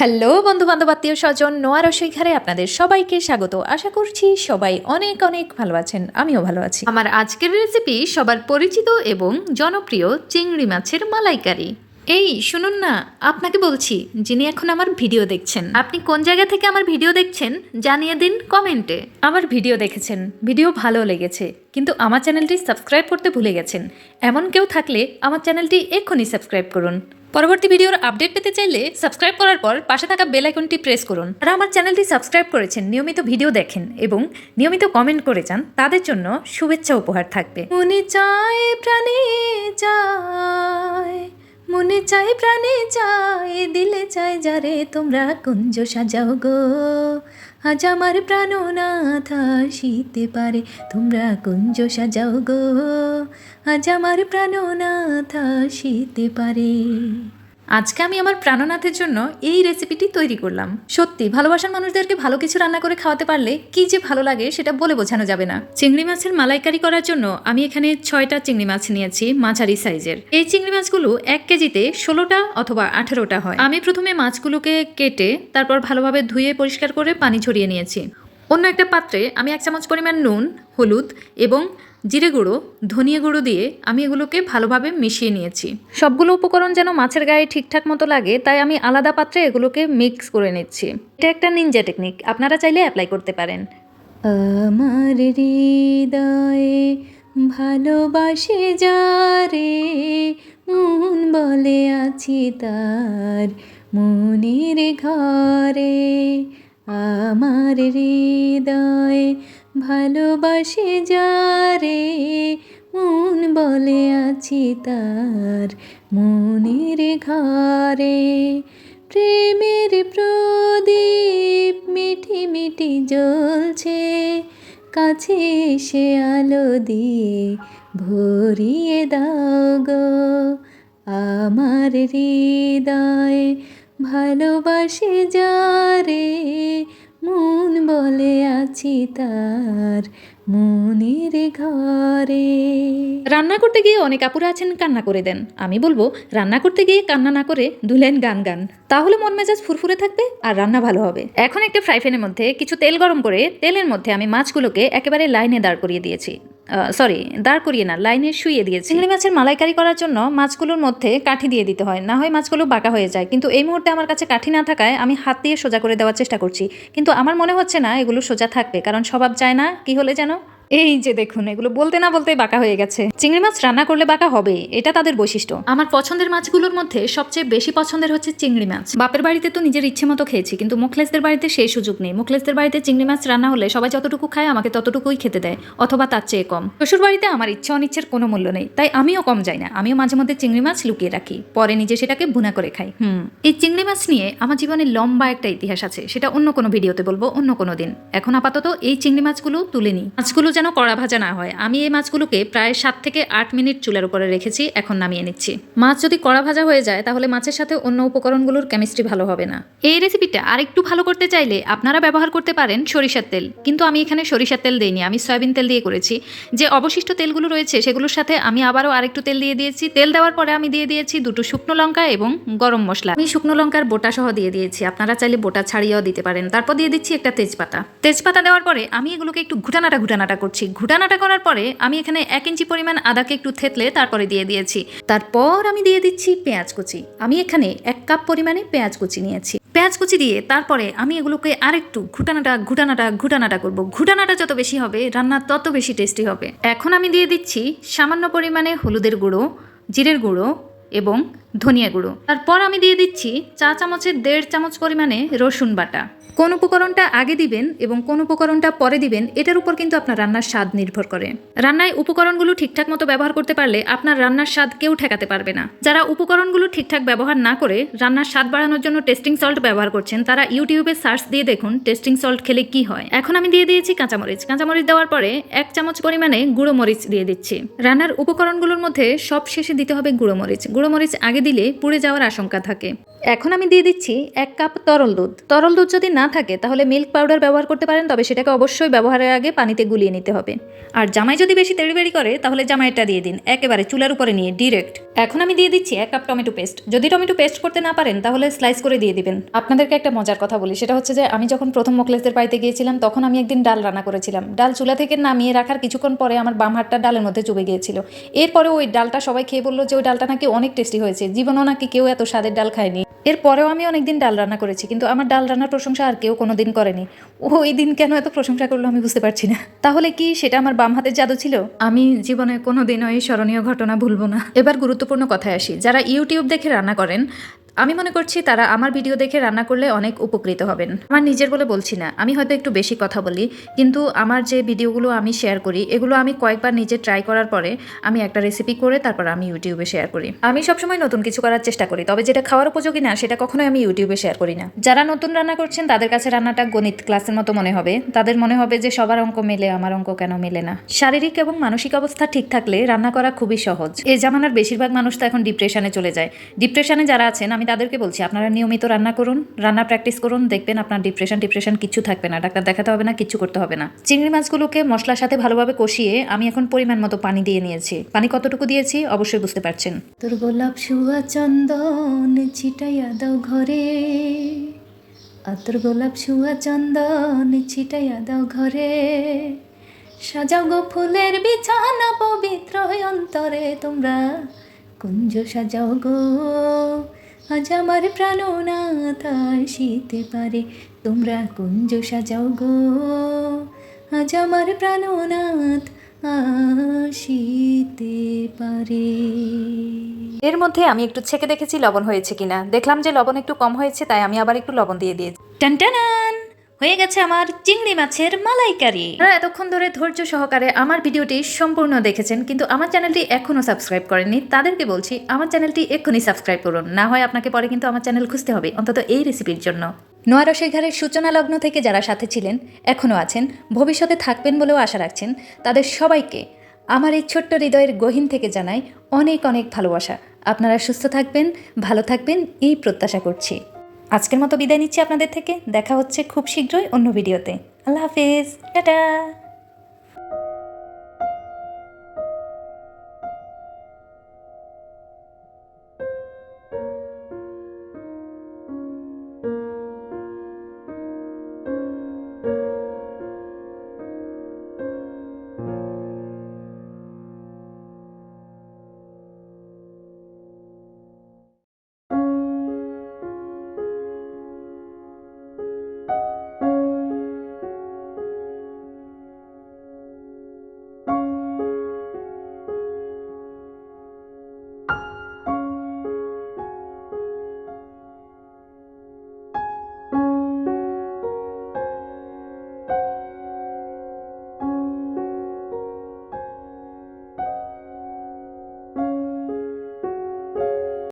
Hello বন্ধু বান্ধব আত্মীয় স্বজন, নোয়া রসই ঘরে আপনাদের সবাইকে স্বাগত। আশা করছি সবাই অনেক অনেক ভালো আছেন, আমিও ভালো আছি। আমার আজকের রেসিপি সবার পরিচিত এবং জনপ্রিয় চিংড়ি মাছের মালাইকারি। এই, শুনুন না, আপনাকে বলছি, যিনি এখন আমার ভিডিও দেখছেন। আপনি কোন জায়গা থেকে আমার ভিডিও দেখছেন, জানিয়ে দিন কমেন্টে। আমার ভিডিও দেখেছেন, ভিডিও ভালো লেগেছে, কিন্তু আমার চ্যানেলটি সাবস্ক্রাইব করতে ভুলে গেছেন। এমন কেউ থাকলে আমার চ্যানেলটি এক্ষুনি সাবস্ক্রাইব করুন। পরবর্তী ভিডিওর আপডেট পেতে চাইলে সাবস্ক্রাইব করার পর পাশে থাকা বেল আইকনটি প্রেস করুন। যারা আমার চ্যানেলটি সাবস্ক্রাইব করেছেন, নিয়মিত ভিডিও দেখেন এবং নিয়মিত কমেন্ট করে যান, তাদের জন্য শুভেচ্ছা উপহার থাকবে। মনে চায়, প্রাণে চায়। মনে চাই প্রাণে চাই দিলে চাই যারে তোমরা কুঞ্জ সাজাও গো। আজ আমার প্রাণ নাথা শীতে পারে, তোমরা কুঞ্জ সাজাও গো। আজ আমার প্রাণ নাথা শীতে পারে। আজকে আমি আমার প্রাণনাথের জন্য এই রেসিপিটি তৈরি করলাম। সত্যি, ভালোবাসার মানুষদেরকে ভালো কিছু রান্না করে খাওয়াতে পারলে কি যে ভালো লাগে সেটা বলে বোঝানো যাবে না। চিংড়ি মাছের মালাইকারি করার জন্য আমি এখানে ছয়টা চিংড়ি মাছ নিয়েছি মাঝারি সাইজের। এই চিংড়ি মাছগুলো এক কেজিতে ষোলোটা অথবা আঠেরোটা হয়। আমি প্রথমে মাছগুলোকে কেটে তারপর ভালোভাবে ধুয়ে পরিষ্কার করে পানি ছড়িয়ে নিয়েছি। অন্য একটা পাত্রে আমি এক চামচ পরিমাণ নুন, হলুদ এবং জিরে গুঁড়ো, ধনিয়া গুঁড়ো দিয়ে আমি এগুলোকে ভালোভাবে মিশিয়ে নিয়েছি। সবগুলো উপকরণ যেন মাছের গায়ে ঠিকঠাক মতো লাগে, তাই আমি আলাদা পাত্রে এগুলোকে মিক্স করে নিচ্ছি। এটা একটা নিনজা টেকনিক আপনারা চাইলে অ্যাপ্লাই করতে পারেন। আমার হৃদয়ে ভালোবাসে যারে, মন বলে আছি তার মনের ঘরে। আমার হৃদয়ে ভালোবাসে যারে, মন বলে আছি তার মনের ঘরে প্রেমের প্রদীপ মিঠি মিঠি জ্বলছে, কাছে এসে আলো দিয়ে ভরিয়ে দাও গো আমার হৃদয়। ভালোবাসে যারে মন বলে আছি তার মনের ঘরে। রান্না করতে গিয়ে অনেক আপুরা আছেন, কান্না করে দেন। আমি বলব, রান্না করতে গিয়ে কান্না না করে দুলেন গান গান। তাহলে মন মেজাজ ফুরফুরে থাকবে আর রান্না ভালো হবে। এখন একটা ফ্রাই প্যানের মধ্যে কিছু তেল গরম করে তেলের মধ্যে আমি মাছগুলোকে একেবারে লাইনে দাঁড় করিয়ে দিয়েছি। সরি দাঁড় করিয়ে না, লাইনে শুইয়ে দিয়েছি। চিংড়ি মাছের মালাইকারি করার জন্য মাছগুলোর মধ্যে কাঠি দিয়ে দিতে হয়, না হয় মাছগুলো বাঁকা হয়ে যায়। কিন্তু এই মুহূর্তে আমার কাছে কাঠি না থাকায় আমি হাত দিয়ে সোজা করে দেওয়ার চেষ্টা করছি। কিন্তু আমার মনে হচ্ছে না এগুলো সোজা থাকবে, কারণ স্বভাব চায় না, কি হলে যেন? এই যে দেখুন, এগুলো বলতে না বলতেই বাঁকা হয়ে গেছে। চিংড়ি মাছ রান্না করলে বাঁকা হবে, এটা তাদের বৈশিষ্ট্য। আমার পছন্দের মাছগুলোর মধ্যে সবচেয়ে বেশি পছন্দের হচ্ছে চিংড়ি মাছ। বাপের বাড়িতে তো নিজের ইচ্ছে মতো খেয়েছি, কিন্তু মুখলেসদের বাড়িতে সেই সুযোগ নেই। মুখলেসদের বাড়িতে চিংড়ি মাছ রান্না হলে সবাই যতটুকু খায়, আমাকে ততটুকুই খেতে দেয়, অথবা তার চেয়ে কম। শ্বশুর বাড়িতে আমার ইচ্ছে অনিচ্ছের কোনো মূল্য নেই, তাই আমিও কম যাই না। আমিও মাঝে মধ্যে চিংড়ি মাছ লুকিয়ে রাখি, পরে নিজে সেটাকে ভুনা করে খাই। হুম। এই চিংড়ি মাছ নিয়ে আমার জীবনে লম্বা একটা ইতিহাস আছে, সেটা অন্য কোনো ভিডিওতে বলব, অন্য কোনো দিন। এখন আপাতত এই চিংড়ি মাছগুলো তুলে নিই। মাছগুলো যেন কড়া ভাজা না হয়। আমি এই মাছগুলোকে প্রায় সাত থেকে আট মিনিট চুলার উপরে রেখেছি, এখন নামিয়ে নিচ্ছি। মাছ যদি কড়া ভাজা হয়ে যায়, তাহলে মাছের সাথে অন্য উপকরণগুলোর কেমিস্ট্রি ভালো হবে না। এই রেসিপিটা আরেকটু ভালো করতে চাইলে আপনারা ব্যবহার করতে পারেন সরিষার তেল। কিন্তু আমি এখানে সরিষার তেল দিইনি, আমি সয়াবিন তেল দিয়ে করেছি। যে অবশিষ্ট তেলগুলো রয়েছে, সেগুলোর সাথে আমি আবারও আরেকটু তেল দিয়ে দিয়েছি। তেল দেওয়ার পরে আমি দিয়ে দিয়েছি দুটো শুকনো লঙ্কা এবং গরম মশলা। আমি শুকনো লঙ্কার বোটা সহ দিয়ে দিয়েছি। আপনারা চাইলে বোটা ছাড়িয়েও দিতে পারেন। তারপর দিয়ে দিচ্ছি একটা তেজপাতা। তেজপাতা দেওয়ার পরে আমি এগুলোকে একটু ঘুটানাটা ঘুটানাটা করছি। ঘুটানাটা করার পরে আমি এখানে এক ইঞ্চি পরিমাণ আদাকে একটু থেতলে তারপরে দিয়ে দিয়েছি। তারপর আমি দিয়ে দিচ্ছি পেঁয়াজ কুচি। আমি এখানে এক কাপ পরিমাণে পেঁয়াজ কুচি নিয়েছি। পেঁয়াজ কুচি দিয়ে তারপরে আমি এগুলোকে আরেকটু ঘুটানাটা ঘুটানাটা ঘুটানাটা করব। ঘুটানাটা যত বেশি হবে, রান্না তত বেশি টেস্টি হবে। এখন আমি দিয়ে দিচ্ছি সামান্য পরিমাণে হলুদের গুঁড়ো, জিরের গুঁড়ো এবং ধনিয়া গুঁড়ো। তারপর আমি দিয়ে দিচ্ছি চা চামচের দেড় চামচ পরিমাণে রসুন বাটা। কোন উপকরণটা আগে দিবেন এবং কোন উপকরণটা পরে দিবেন, এটার উপর কিন্তু আপনার রান্নার স্বাদ নির্ভর করে। রান্নায় উপকরণগুলো ঠিকঠাক মতো ব্যবহার করতে পারলে আপনার রান্নার স্বাদ কেউ ঠেকাতে পারবে না। যারা উপকরণগুলো ঠিকঠাক ব্যবহার না করে রান্নার স্বাদ বাড়ানোর জন্য টেস্টিং সল্ট ব্যবহার করছেন, তারা ইউটিউবে সার্চ দিয়ে দেখুন টেস্টিং সল্ট খেলে কি হয়। এখন আমি দিয়ে দিয়েছি কাঁচামরিচ। কাঁচামরিচ দেওয়ার পরে এক চামচ পরিমাণে গুঁড়ো মরিচ দিয়ে দিচ্ছি। রান্নার উপকরণগুলোর মধ্যে সব শেষে দিতে হবে গুঁড়ো মরিচ। গুঁড়ো মরিচ আগে দিলে পুড়ে যাওয়ার আশঙ্কা থাকে। এখন আমি দিয়ে দিচ্ছি এক কাপ তরল দুধ। তরল দুধ যদি না থাকে, তাহলে মিল্ক পাউডার ব্যবহার করতে পারেন, তবে সেটাকে অবশ্যই ব্যবহারের আগে পানিতে গুলিয়ে নিতে হবে। আর জামাই যদি বেশি তেড়িবেড়ি করে, তাহলে জামাইটা দিয়ে দিন, একেবারে চুলার উপরে নিয়ে ডিরেক্ট এখন আমি দিয়ে দিচ্ছি এক কাপ টমেটো পেস্ট যদি টমেটো পেস্ট করতে না পারেন, তাহলে স্লাইস করে দিয়ে দিবেন। আপনাদেরকে একটা মজার কথা বলি, সেটা হচ্ছে যে, আমি যখন প্রথম মোকলেসদের বাড়িতে গিয়েছিলাম, তখন আমি একদিন ডাল রান্না করেছিলাম। ডাল চুলা থেকে নামিয়ে রাখার কিছুক্ষণ পরে আমার বাম হাতটা ডালের মধ্যে চুবে গিয়েছিল। এরপরে ওই ডালটা সবাই খেয়ে বলল যে, ওই ডালটা নাকি অনেক টেস্টি হয়েছে। জীবনও নাকি কেউ এত স্বাদের ডাল খায়নি। এরপরেও আমি অনেকদিন ডাল রান্না করেছি, কিন্তু আমার ডাল রান্নার প্রশংসা আর কেউ কোনো দিন করেনি। ওই দিন কেন এত প্রশংসা করল আমি বুঝতে পারছি না। তাহলে কি সেটা আমার বাম হাতের জাদু ছিল? আমি জীবনে কোনো দিন ওই স্মরণীয় ঘটনা ভুলবো না। এবার গুরুত্বপূর্ণ কথায় আসি। যারা ইউটিউব দেখে রান্না করেন আমি মনে করছি তারা আমার ভিডিও দেখে রান্না করলে অনেক উপকৃত হবেন। আমার নিজের বলে বলছি না। আমি হয়তো একটু বেশি কথা বলি, কিন্তু আমার যে ভিডিওগুলো আমি শেয়ার করি, এগুলো আমি কয়েকবার নিজে ট্রাই করার পরে আমি একটা রেসিপি করে তারপর আমি ইউটিউবে শেয়ার করি। আমি সবসময় নতুন কিছু করার চেষ্টা করি, তবে যেটা খাওয়ার উপযোগী না, সেটা কখনোই আমি ইউটিউবে শেয়ার করি না। যারা নতুন রান্না করছেন, তাদের কাছে রান্নাটা গণিত ক্লাসের মতো মনে হবে। তাদের মনে হবে যে সবার অঙ্ক মেলে, আমার অঙ্ক কেন মেলে না। শারীরিক এবং মানসিক অবস্থা ঠিক থাকলে রান্না করা খুবই সহজ। এ জামানার বেশিরভাগ মানুষ তো এখন ডিপ্রেশনে চলে যায়। ডিপ্রেশনে যারা আছেন, আমি তাদেরকে বলছি, আপনারা নিয়মিত রান্না করুন, রান্না প্র্যাকটিস করুন, দেখবেন আপনার ডিপ্রেশন ডিপ্রেশন কিছু থাকবে না, ডাক্তার দেখাতে হবে না, কিছু করতে হবে না। চিংড়ি মাছগুলোকে মশলার সাথে ভালোভাবে কষিয়ে আমি এখন পরিমাণ মতো পানি দিয়ে নিয়েছি। পানি কতটুকু দিয়েছি অবশ্যই বুঝতে পারছেন। তোর গোলাপ শুয়া চন্দন ছিটাইয়া দাও ঘরে। আতর গোলাপ শুয়া চন্দন ছিটাইয়া দাও ঘরে। সাজাও গো ফুলের বিছানা পবিত্র অন্তরে তোমরা। কুঞ্জ সাজাও গো। আজ আমার প্রাণনাথ শীতে পারে। তোমরা কুঞ্জ সাজাও গো। আজ আমার প্রাণনাথ আসিতে পারে। এর মধ্যে আমি একটু ছেঁকে দেখেছি লবণ হয়েছে কিনা। দেখলাম যে লবণ একটু কম হয়েছে তাই আমি আবার একটু লবণ দিয়ে দিয়েছি। টান টানটানান হয়ে গেছে আমার চিংড়ি মাছের মালাইকারি। আপনারা এতক্ষণ ধরে ধৈর্য সহকারে আমার ভিডিওটি সম্পূর্ণ দেখেছেন, কিন্তু আমার চ্যানেলটি এখনও সাবস্ক্রাইব করেননি, তাদেরকে বলছি আমার চ্যানেলটি এক্ষুনি সাবস্ক্রাইব করুন। না হয় আপনাকে পরে কিন্তু আমার চ্যানেল খুঁজতে হবে, অন্তত এই রেসিপির জন্য। নোয়ারসের ঘরের সূচনা লগ্ন থেকে যারা সাথে ছিলেন, এখনও আছেন, ভবিষ্যতে থাকবেন বলেও আশা রাখছেন, তাদের সবাইকে আমার এই ছোট্ট হৃদয়ের গহীন থেকে জানাই অনেক অনেক ভালোবাসা। আপনারা সুস্থ থাকবেন, ভালো থাকবেন, এই প্রত্যাশা করছি। আজকের মতো বিদায় নিচ্ছি আপনাদের থেকে। দেখা হচ্ছে খুব শীঘ্রই অন্য ভিডিওতে। আল্লাহ হাফিজ। টাটা।